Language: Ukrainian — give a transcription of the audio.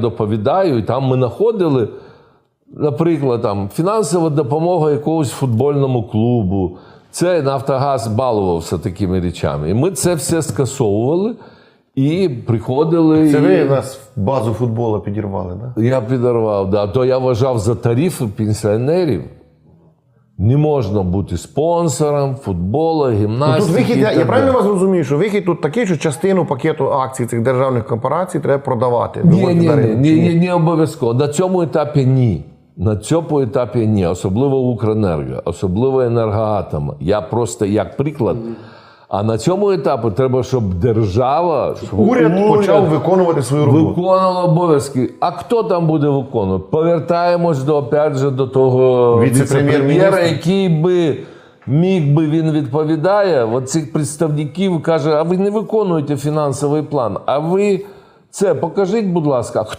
доповідаю, і там ми знаходили, наприклад, там фінансова допомога якогось футбольному клубу. Це Нафтогаз балувався такими речами. І ми це все скасовували і приходили. Це і... ви нас базу футболу підірвали, да? Я підірвав, да. то я вважав за тарифи пенсіонерів. Не можна бути спонсором футболу, Ну, гімнастики. тут вихід, я, я правильно вас розумію, що вихід тут такий, що частину пакету акцій цих державних корпорацій треба продавати. Ні, ні, ні, ні, ні, не обов'язково. На цьому етапі ні. На цьому етапі ні, особливо Укренерго, особливо енергоатом. Я просто як приклад. А на цьому етапі треба, щоб держава, щоб Уряд почав виконувати свою роботу. виконувала обов'язки. А хто там буде виконувати? Повертаємось до опять же до того віце-прем'єра, який би міг би він відповідає. От цих представників каже: а ви не виконуєте фінансовий план. А ви це покажіть, будь ласка, хто.